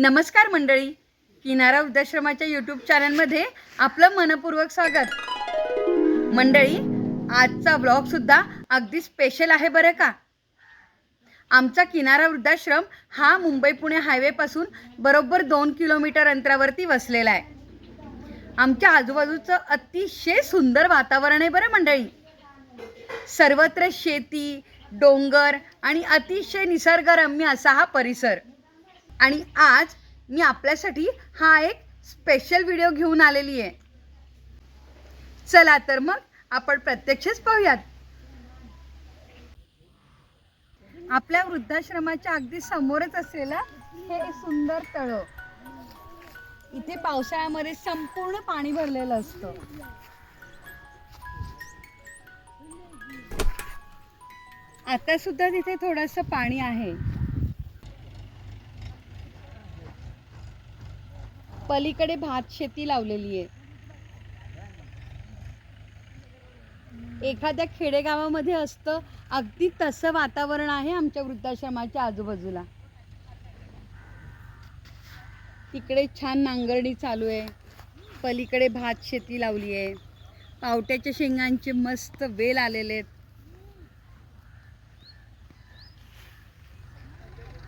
नमस्कार मंडळी. किनारा वृद्धाश्रमाच्या यूट्यूब चॅनलमध्ये आपलं मनपूर्वक स्वागत. मंडळी आजचा ब्लॉग सुद्धा अगदी स्पेशल आहे बरं का? आमचा किनारा वृद्धाश्रम हा मुंबई पुणे हायवेपासून बरोबर दोन किलोमीटर अंतरावरती वसलेला आहे. आमच्या आजूबाजूचं अतिशय सुंदर वातावरण आहे बरं मंडळी. सर्वत्र शेती डोंगर आणि अतिशय निसर्गरम्य असा हा परिसर. आणि आज मी आपल्यासाठी हा एक स्पेशल व्हिडिओ घेऊन आलेली आहे. चला तर मग आपण प्रत्यक्षच पाहूयात. आपल्या वृद्धाश्रमाच्या अगदी समोरच असलेलं हे सुंदर तळ. इथे पावसाळ्यामध्ये संपूर्ण पाणी भरलेलं असतं. आता सुद्धा तिथे थोडंसं पाणी आहे. पलीकडे भात शेती लावलेली आहे. एखाद्या खेडेगावामध्ये असतं अगदी तसं वातावरण आहे आमच्या वृद्धाश्रमाच्या आजूबाजूला. तिकडे छान नांगरणी चालू आहे. पलीकडे भात शेती लावली आहे. पावट्याच्या शेंगांचे मस्त वेल आलेले आहेत.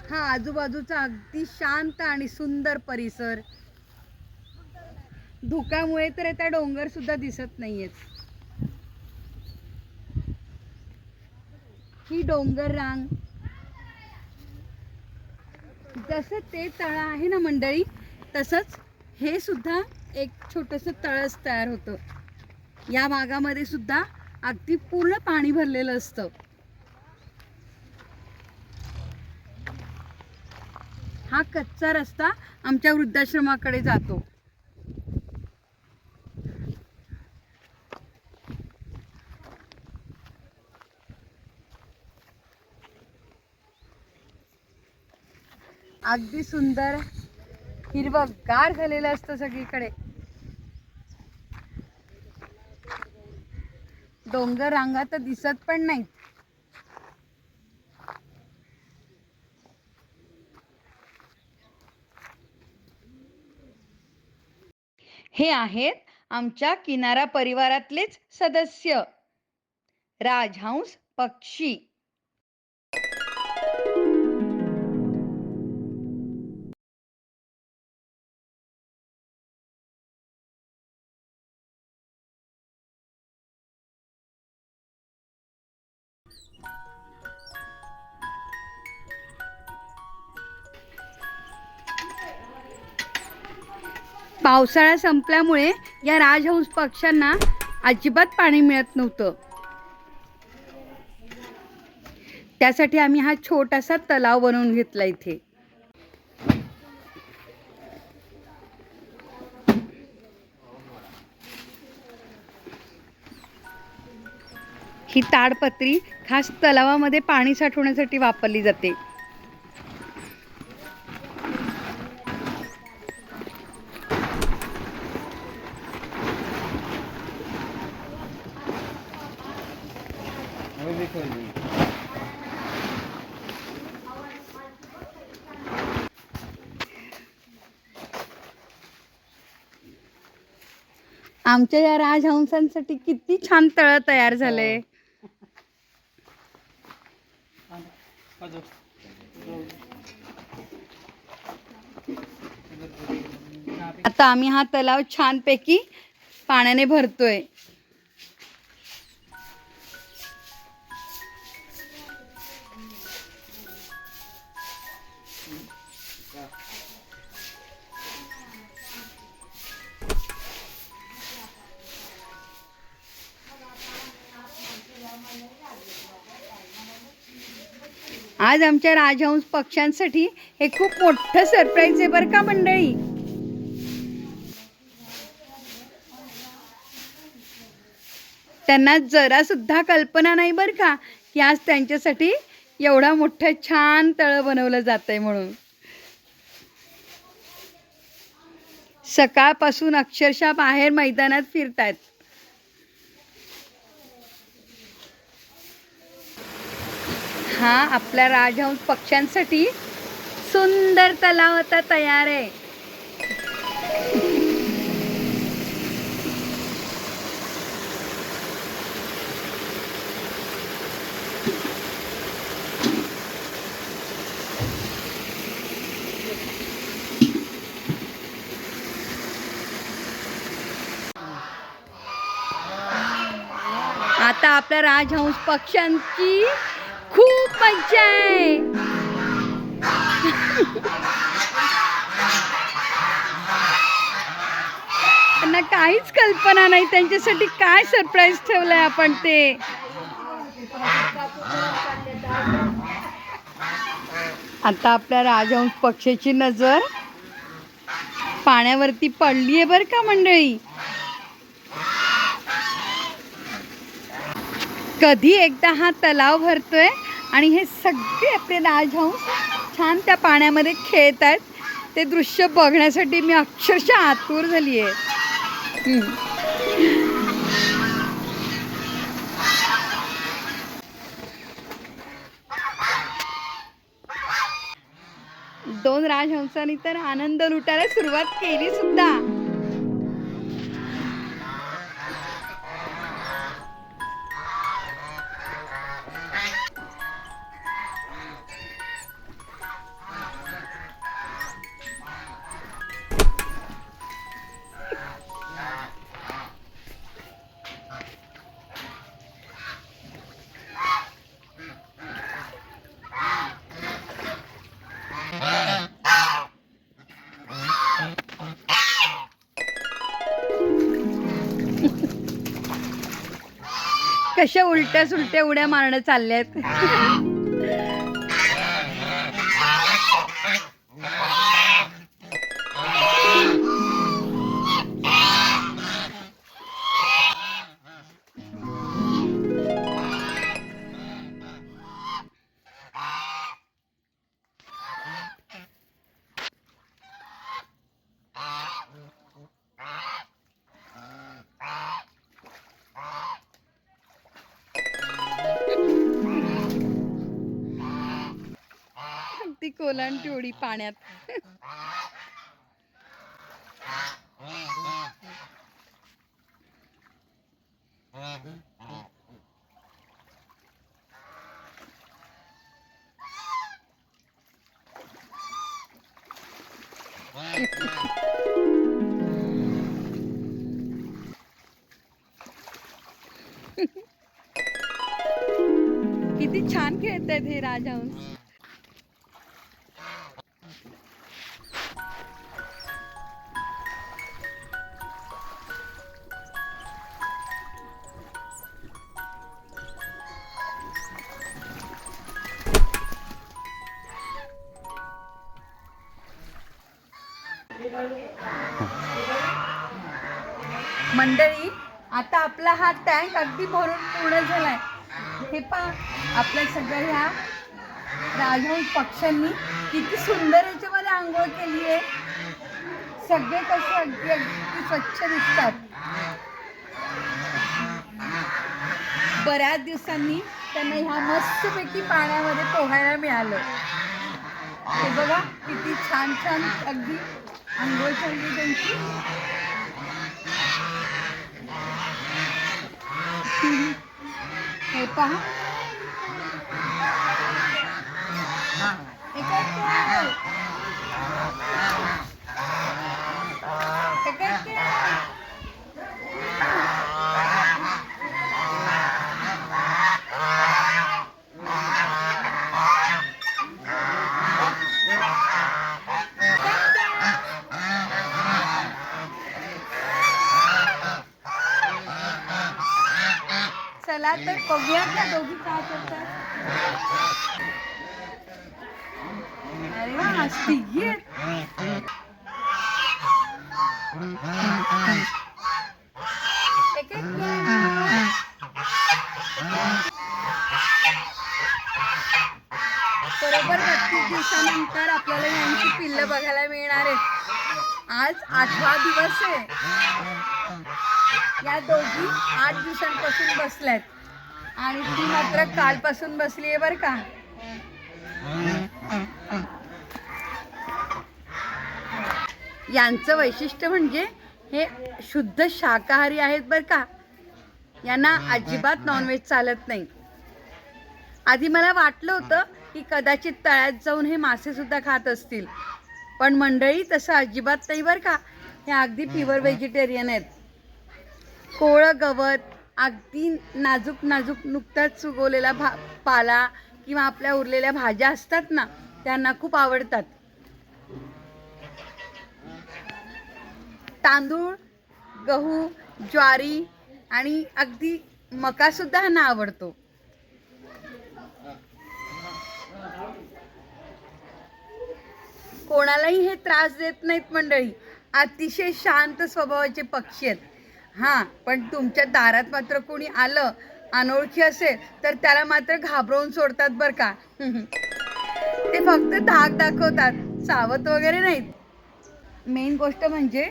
हा आजूबाजूचा अगदी शांत आणि सुंदर परिसर. धुकामुळे तर आता डोंगर सुद्धा दिसत नाहीयेत. ही डोंगर रांग. जसं ते तळ आहे ना मंडळी तसंच हे सुद्धा एक छोटस तळच तयार होतं. या भागामध्ये सुद्धा अगदी पूर्ण पाणी भरलेलं असतं. हा कच्चा रस्ता आमच्या वृद्धाश्रमाकडे जातो. अगदी सुंदर हिरवगार झालेलं असतं सगळीकडे. डोंगर रांगा तर दिसत पण नाहीत. हे आहेत आमच्या किनारा परिवारातलेच सदस्य. राजहंस पक्षी. पावसाळा संपल्यामुळे या राजहंस पक्ष्यांना अजिबात पाणी मिळत नव्हतं. त्यासाठी आम्ही हा छोटासा तलाव बनवून घेतला इथे. ही ताडपत्री खास तलावामध्ये पाणी साठवण्यासाठी वापरली जाते. आमच्या या राजहंसांसाठी किती छान तळ तयार झाले. आता आम्ही हा तलाव छानपैकी पाण्याने भरतोय. आज आमच्या राजहंस पक्ष्यांसाठी हे खूप मोठं सरप्राईज आहे बरं का मंडळी? त्यांना जरा सुद्धा कल्पना नाही बरं का की आज त्यांच्यासाठी एवढा मोठं छान तळ बनवलं जात आहे म्हणून. सकाळपासून अक्षरशः बाहेर मैदानात फिरतायत. हा आपल्या राजहंस पक्ष्यांसाठी सुंदर तलाव आता तयार आहे. आता आपल्या राजहंस पक्ष्यांची खूप मज्जा आहे. त्यांना काहीच कल्पना नाही त्यांच्यासाठी काय सरप्राईज ठेवलंय आपण ते. आता आपल्या राजहंस पक्षाची नजर पाण्यावरती पडली आहे बरं का मंडळी? कधी एकदा हा तलाव भरतोय? आणि हे सगळे आपले राजहंस छान त्या पाण्यामध्ये खेळत आहेत. ते दृश्य बघण्यासाठी मी अक्षरशः आतुर झाली आहे दोन राजहंसांनी तर आनंद लुटायला सुरुवात केली सुद्धा. कशा उलट्या सुलट्या उड्या मारणं चालल्यात. ती उडी पाण्यात. मंडळी आता आपला हा टँक अगदी भरून पूर्ण झालाय. हे पहा आपल्या सगळ्या ह्या राजहंस पक्ष्यांनी किती सुंदर याच्यामध्ये आंघोळ केली आहे. सगळे कसे अगदी अगदी स्वच्छ दिसतात. बऱ्याच दिवसांनी त्यांना ह्या मस्तपैकी पाण्यामध्ये पोहायला मिळालं. हे बघा किती छान छान अगदी आंघोळ झाली त्यांची. हे पहा. हे काय केलं? हे काय केलं? चला तर बघूया का दोघी काय करतात. अरे वा तिघी बरोबर बत्तीस दिवसानंतर आपल्याला यांची पिल्लं बघायला मिळणार आहेत. आज आठवा दिवस आहे. या दोघी आठ दिवसांपासून बसल्यात. आणि ती मात्र कालपासून बसली आहे बरं का. यांचं वैशिष्ट्य म्हणजे हे शुद्ध शाकाहारी आहेत बरं का. यांना अजिबात नॉनव्हेज चालत नाही. आधी मला वाटलं होतं की कदाचित तळ्यात जाऊन हे मासे सुद्धा खात असतील. पण मंडळी तसं अजिबात नाही बरं का. हे अगदी प्युअर व्हेजिटेरियन आहेत. कोळं गवत अगदी नाजूक नाजूक नुकताच सुगवलेला भा पाला किंवा आपल्या उरलेल्या भाज्या असतात ना त्यांना खूप आवडतात. तांदूळ गहू ज्वारी आणि अगदी मका सुद्धा ह्यांना आवडतो. कोणालाही हे त्रास देत नाहीत मंडळी. अतिशय शांत स्वभावाचे पक्षी आहेत. हां पण तुमच्या दारात मात्र कोणी आलं अनोळखी असेल तर त्याला मात्र घाबरवून सोडतात बरं का. ते फक्त धाक दाखवतात सावत वगैरे नाहीत. मेन गोष्ट म्हणजे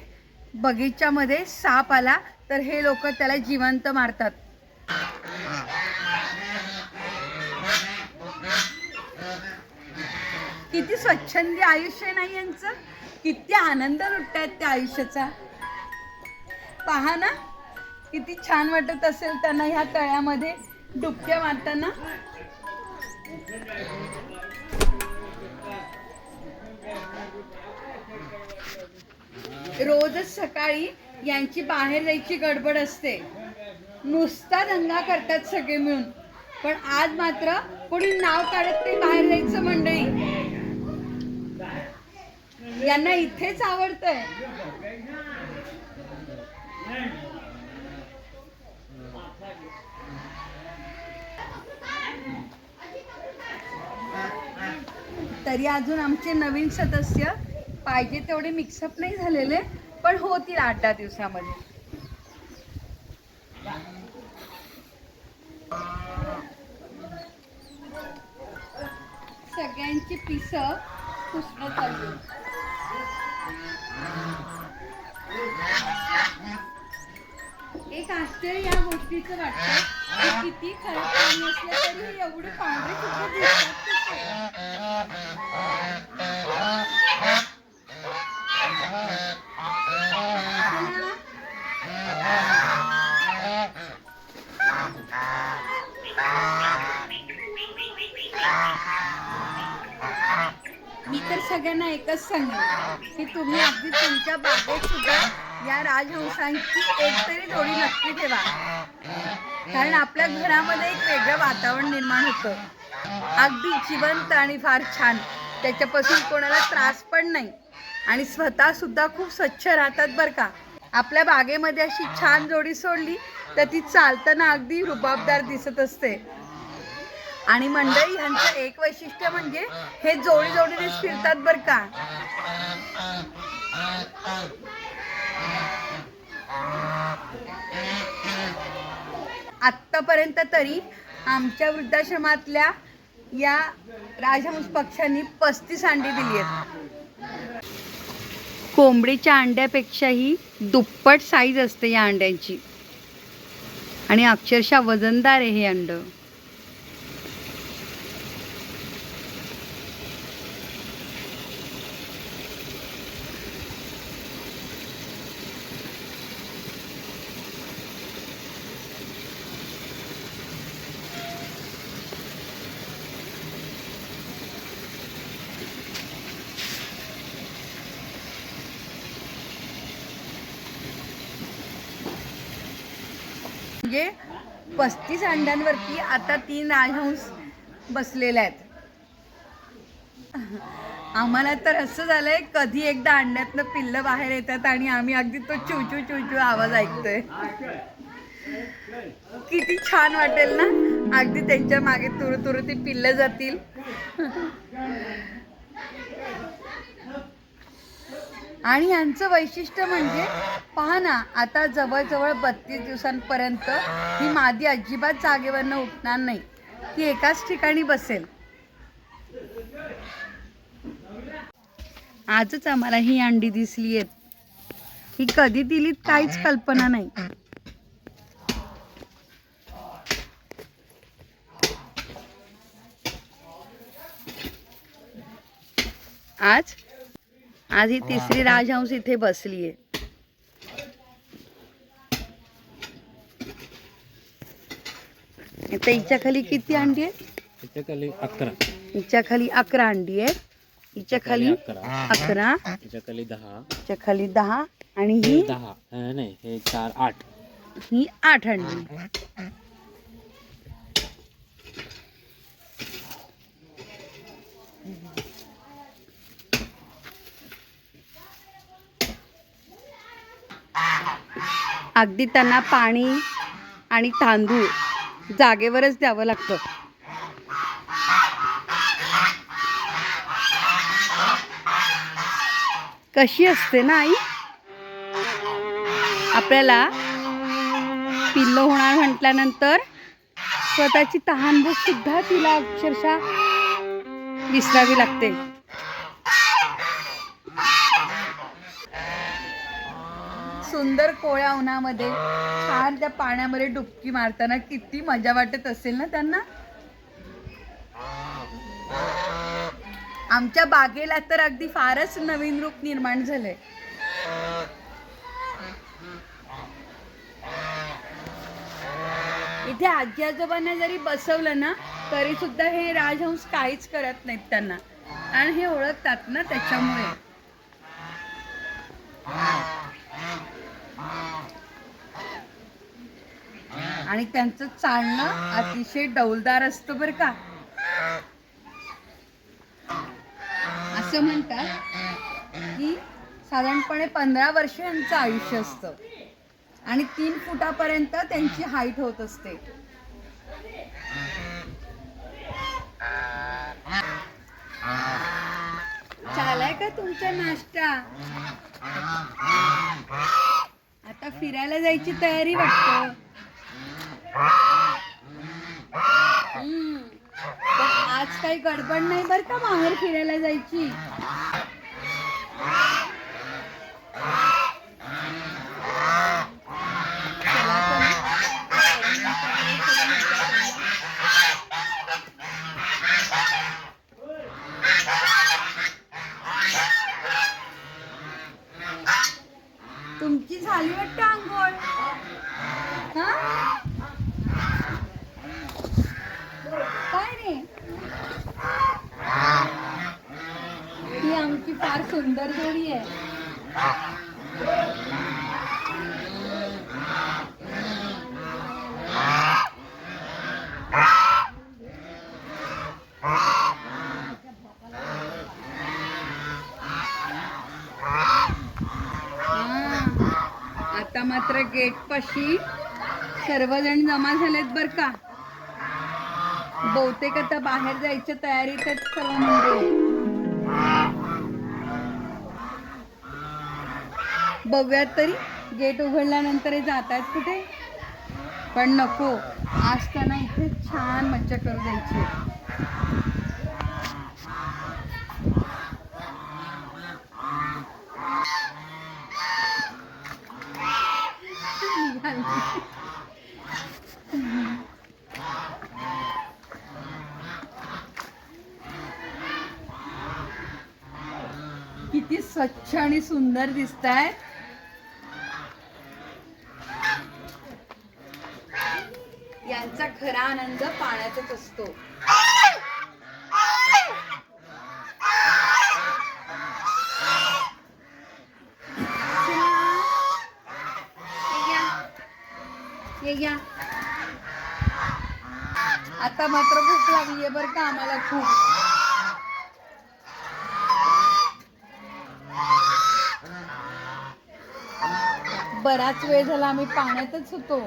बगीच्यामध्ये साप आला तर हे लोक त्याला जिवंत मारतात. किती स्वच्छंदी आयुष्य नाही यांचं? किती आनंद लुटतायत त्या आयुष्याचा. पहा ना. किती छान वाटत असेल त्यांना ह्या तळ्यामध्ये. डुबक्या मारताना. रोजच सकाळी यांची बाहेर जायची गडबड असते. नुसता दंगा करतात सगळे मिळून. पण आज मात्र कोणी नाव काढत नाही बाहेर जायचं मंडळी. यांना इथेच आवडतंय. तरी अजून आमचे नवीन सदस्य पाहिजे तेवढे मिक्सअप नाही झालेले पण होतील आठ दहा दिवसामध्ये. सगळ्यांची पिस पुसणं चालू. एक आश्चर्य या गोष्टीचं वाटतं किती खराब पाणी असलं तरी एवढे पांढरे सुद्धा दिसतात. मी तर सगळ्यांना एकच सांगेन की तुम्ही अगदी तुमच्या बागेत सुद्धा या राजहंसांची एकतरी जोडी नक्की ठेवा. कारण आपल्या घरामध्ये एक वेगळं वातावरण निर्माण होतं. अगदी जिवंत आणि फार छान. त्याच्यापासून कोणाला त्रास पण नाही. आणि स्वतः सुद्धा खूप स्वच्छ राहतात बरं का. आपल्या बागेमध्ये अशी छान जोडी सोडली तर ती चालताना अगदी रुबाबदार दिसत असते. आणि मंडळी ह्यांचं एक वैशिष्ट्य म्हणजे हे जोडी जोडीनेच फिरतात बरं का. आत्तापर्यंत तरी आमच्या वृद्धाश्रमातल्या या राजहंस पक्ष्यांनी पस्तीस अंडी दिली आहेत. कोंबडीच्या अंड्यापेक्षाही दुप्पट साईज असते या अंड्यांची. आणि अक्षरशः वजनदार आहे हे अंडं. म्हणजे पस्तीस अंड्यांवरती आता तीन राजहंस बसलेले आहेत. आम्हाला तर असं झालंय कधी एकदा अंड्यातनं पिल्लं बाहेर येतात आणि आम्ही अगदी तो चुचू चुचू आवाज ऐकतोय. किती छान वाटेल ना? अगदी त्यांच्या मागे तुरु तुरु ती पिल्लं जातील. आणि यांचं वैशिष्ट्य म्हणजे पहा ना आता जवळजवळ बत्तीस दिवसांपर्यंत ही मादी अजिबात जागेवरनं उठणार नाही. ती एकाच ठिकाणी बसेल. आजच आम्हाला ही अंडी दिसली आहेत. ही कधी दिलीत काहीच कल्पना नाही. आज आज ही तिसरी राजहंस इथे बसलीये. आता हिच्या खाली किती अंडी आहेत? त्याच्याखाली अकरा. हिच्या खाली अकरा अंडी आहेत. हिच्या खाली अकरा. अकरा. त्याच्याखाली दहा. हिच्या खाली दहा. आणि हे? ही दहा. अं, नाही हे चार आठ. ही आठ अंडी. अगदी त्यांना पाणी आणि तांदूळ जागेवरच द्यावं लागतं. कशी असते ना आई? आपल्याला पिल्लं होणार म्हटल्यानंतर स्वतःची तहानभूक सुद्धा तिला अक्षरशः विसरावी लागते. सुंदर कोळ्या उन्हामध्ये छान त्या पाण्यामध्ये डुबकी मारताना किती मजा वाटत असेल ना त्यांना? आमच्या बागेला तर अगदी फारच नवीन रूप निर्माण झालंय. इथे आजी आजोबांना जरी बसवलं ना तरी सुद्धा हे राजहंस काहीच करत नाहीत त्यांना. आणि हे ओळखतात ना त्याच्यामुळे. आणि त्यांचं चालणं अतिशय डौलदार असतं बरं का. असं म्हणतात की साधारणपणे पंधरा वर्ष यांचं आयुष्य असतं. आणि तीन फुटापर्यंत त्यांची हाईट होत असते. चालाय का तुमचा नाश्ता? फिरायला जायची तयारी वाटत. आज काही गडबड नाही बर का बाहेर फिरायला जायची चला तर. तुमची झाली वाटतं आंघोळ हा काय रे ही आमची फार सुंदर आहे आता मात्र गेट पाशी सर्वजण जमा झालेत बर का. बहुतेक आता बाहेर जायच्या तयारीत सर्व मंडळी बघूयात तरी. गेट उघडल्यानंतर हे जात आहेत कुठे? पण नको. आज त्यांना इथे छान मज्जा करू द्यायची किती स्वच्छ आणि सुंदर दिसत आहेत यांचा खरा आनंद पाण्यातच असतो. ये या. आता मात्र भूक लागली आहे बरं का आम्हाला खूप. बराच वेळ झाला आम्ही पाण्यातच होतो.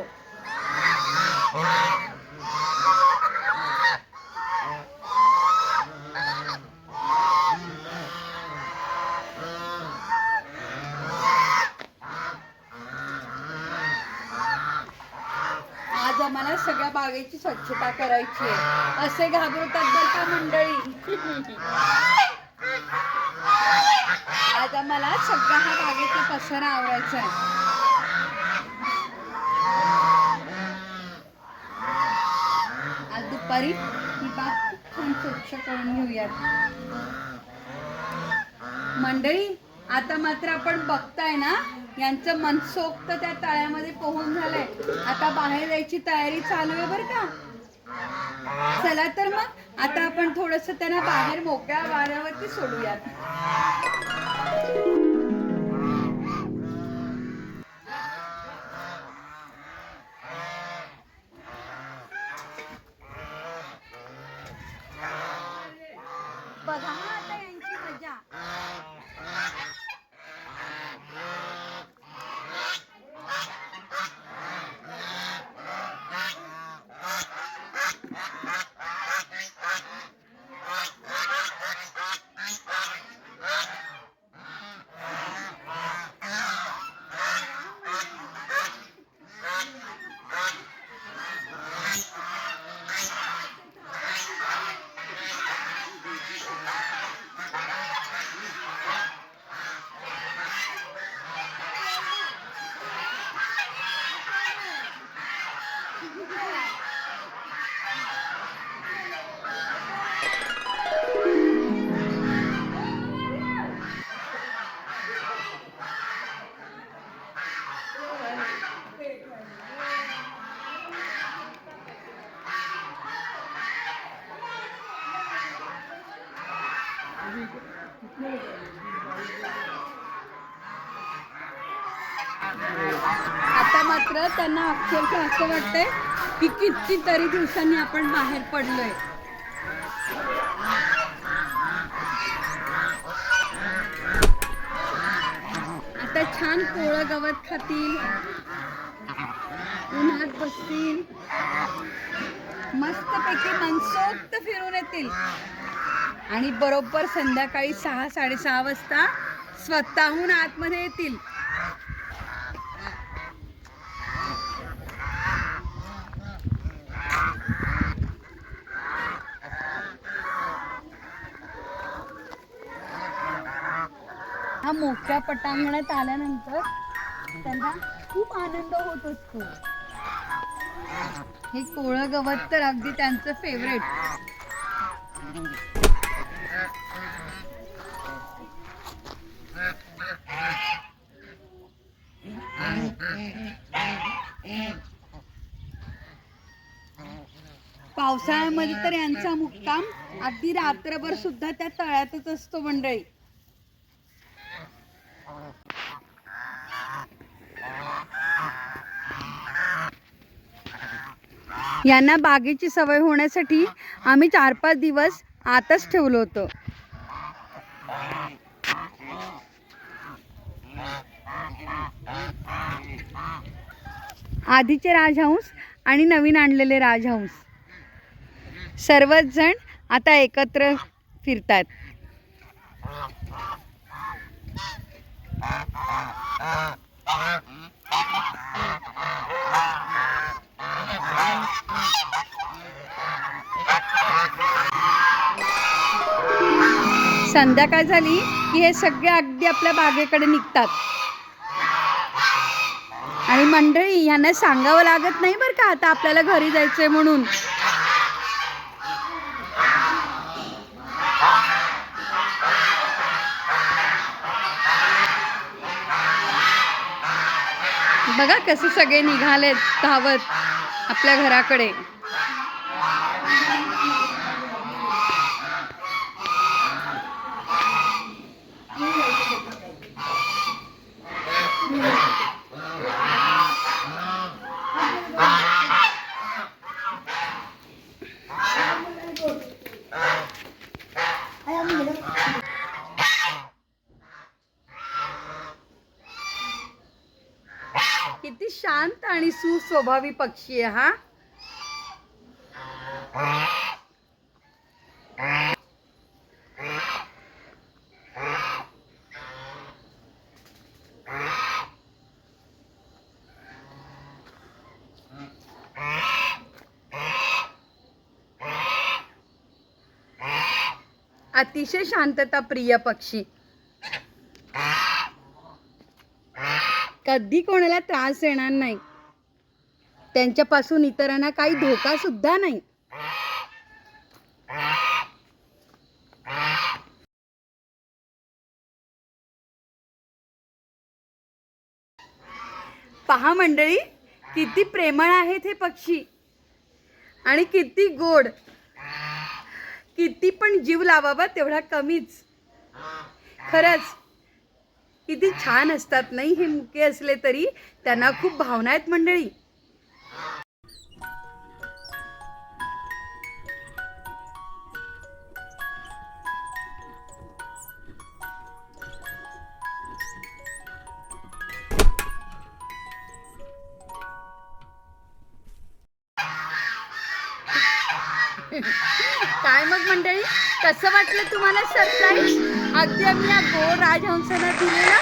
बागेची स्वच्छता करायची आहे. असे घाबरतात जर का मंडळी? आज आम्हाला सगळा हा बागेतला पसरा आवरायचा आहे. आज दुपारी ही बाग खूप छान स्वच्छ करून घेऊयात. मंडळी आता मात्र आपण बघताय ना यांचं मनसोक्त त्या तळ्यामध्ये पोहून झालंय. आता बाहेर जायची तयारी चालू आहे बरं का? चला तर मग आता आपण थोडस त्यांना बाहेर मोकळ्या वाऱ्यावरती सोडूयात बघा हा आता यांची मजा आता मात्र त्यांना अक्षरशः असं वाटतंय की कितीतरी दिवसांनी आपण बाहेर पडलोय. आता छान कोळं गवत खातील. उन्हात बसतील. मस्तपैकी मनसोक्त फिरून येतील. आणि बरोबर संध्याकाळी सहा साडेसहा वाजता स्वतःहून आतमध्ये येतील हा मोठ्या पटांगणात आल्यानंतर त्यांना खूप आनंद होत असतो. हे कोळं गवत तर अगदी त्यांचं फेवरेट पावसाळ्यामध्ये तर यांचा मुक्काम अगदी रात्रभर सुद्धा त्या तळ्यातच असतो मंडळी. यांना बागेची सवय होण्यासाठी आम्ही चार पाच दिवस आतच ठेवलं होतं. आधीचे राजहंस आणि नवीन आणलेले राजहंस. सर्वच जण आता एकत्र फिरतात. संध्याकाळ झाली की हे सगळे अगदी आपल्या बागेकडे निघतात. आणि मंडळी यांना सांगावं लागत नाही बरं का आता आपल्याला घरी जायचंय म्हणून. बघा कसे सगळे निघालेत धावत. आपल्या घराकडे किती शांत आणि सुस्वभावी पक्षी आहे हा? अतिशय शांतता प्रिय पक्षी. कधी कोणाला त्रास येणार नाही. त्यांच्यापासून इतरांना काही धोका सुद्धा नाही. पहा मंडळी किती प्रेमळ आहेत हे पक्षी. आणि किती गोड. किती पण जीव लावावा तेवढा कमीच. खरंच किती छान असतात नाही हे मुके असले तरी. त्यांना खूप भावना आहेत मंडळी. काय मग मंडळी कसं वाटलं तुम्हाला सरप्राईज अगदी मी या गो राजहंसांना दिलेला.